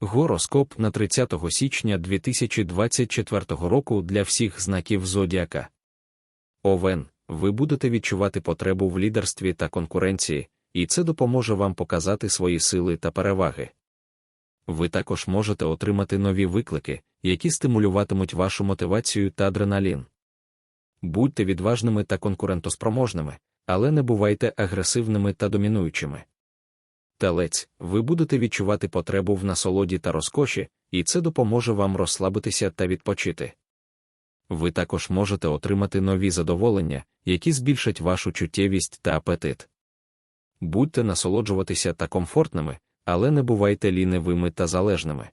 Гороскоп на 30 січня 2024 року для всіх знаків Зодіака. Овен, ви будете відчувати потребу в лідерстві та конкуренції, і це допоможе вам показати свої сили та переваги. Ви також можете отримати нові виклики, які стимулюватимуть вашу мотивацію та адреналін. Будьте відважними та конкурентоспроможними, але не бувайте агресивними та домінуючими. Телець, ви будете відчувати потребу в насолоді та розкоші, і це допоможе вам розслабитися та відпочити. Ви також можете отримати нові задоволення, які збільшать вашу чуттєвість та апетит. Будьте насолоджуватися та комфортними, але не бувайте лінивими та залежними.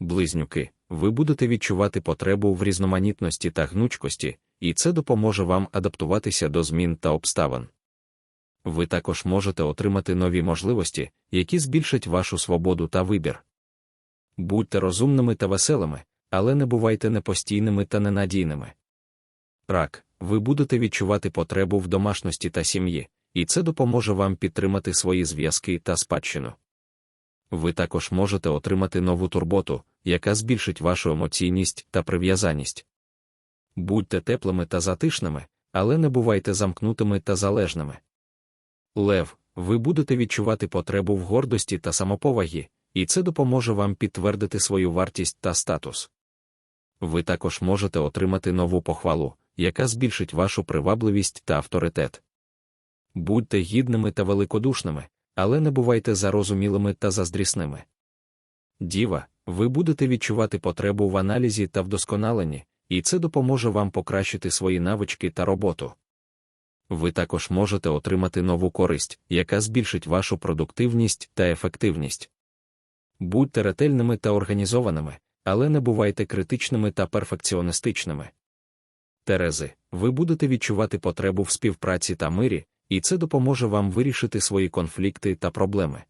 Близнюки, ви будете відчувати потребу в різноманітності та гнучкості, і це допоможе вам адаптуватися до змін та обставин. Ви також можете отримати нові можливості, які збільшать вашу свободу та вибір. Будьте розумними та веселими, але не бувайте непостійними та ненадійними. Рак, ви будете відчувати потребу в домашності та сім'ї, і це допоможе вам підтримати свої зв'язки та спадщину. Ви також можете отримати нову турботу, яка збільшить вашу емоційність та прив'язаність. Будьте теплими та затишними, але не бувайте замкнутими та залежними. Лев, ви будете відчувати потребу в гордості та самоповагі, і це допоможе вам підтвердити свою вартість та статус. Ви також можете отримати нову похвалу, яка збільшить вашу привабливість та авторитет. Будьте гідними та великодушними, але не бувайте зарозумілими та заздрісними. Діва, ви будете відчувати потребу в аналізі та вдосконаленні, і це допоможе вам покращити свої навички та роботу. Ви також можете отримати нову користь, яка збільшить вашу продуктивність та ефективність. Будьте ретельними та організованими, але не бувайте критичними та перфекціоністичними. Терези, ви будете відчувати потребу в співпраці та мирі, і це допоможе вам вирішити свої конфлікти та проблеми.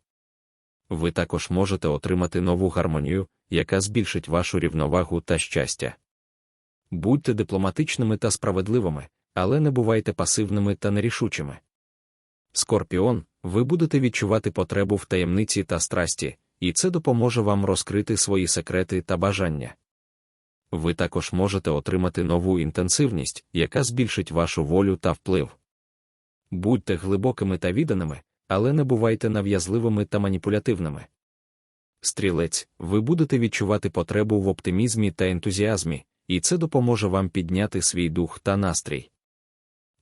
Ви також можете отримати нову гармонію, яка збільшить вашу рівновагу та щастя. Будьте дипломатичними та справедливими, але не бувайте пасивними та нерішучими. Скорпіон, ви будете відчувати потребу в таємниці та страсті, і це допоможе вам розкрити свої секрети та бажання. Ви також можете отримати нову інтенсивність, яка збільшить вашу волю та вплив. Будьте глибокими та відданими, але не бувайте нав'язливими та маніпулятивними. Стрілець, ви будете відчувати потребу в оптимізмі та ентузіазмі, і це допоможе вам підняти свій дух та настрій.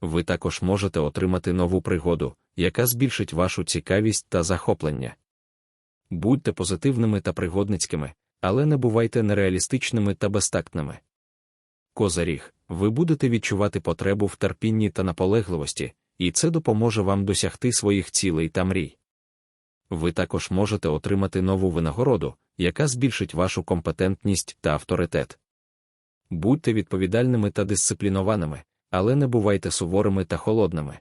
Ви також можете отримати нову пригоду, яка збільшить вашу цікавість та захоплення. Будьте позитивними та пригодницькими, але не бувайте нереалістичними та безтактними. Козаріг, ви будете відчувати потребу в терпінні та наполегливості, і це допоможе вам досягти своїх цілей та мрій. Ви також можете отримати нову винагороду, яка збільшить вашу компетентність та авторитет. Будьте відповідальними та дисциплінованими, але не бувайте суворими та холодними.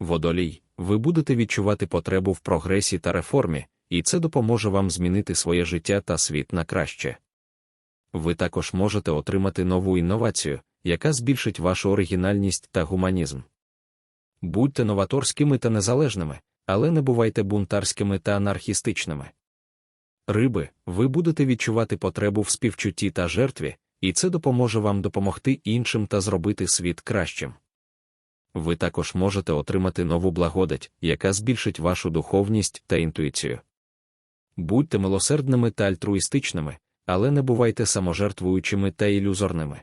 Водолій, ви будете відчувати потребу в прогресі та реформі, і це допоможе вам змінити своє життя та світ на краще. Ви також можете отримати нову інновацію, яка збільшить вашу оригінальність та гуманізм. Будьте новаторськими та незалежними, але не бувайте бунтарськими та анархістичними. Риби, ви будете відчувати потребу в співчутті та жертві, і це допоможе вам допомогти іншим та зробити світ кращим. Ви також можете отримати нову благодать, яка збільшить вашу духовність та інтуїцію. Будьте милосердними та альтруїстичними, але не бувайте саможертвуючими та ілюзорними.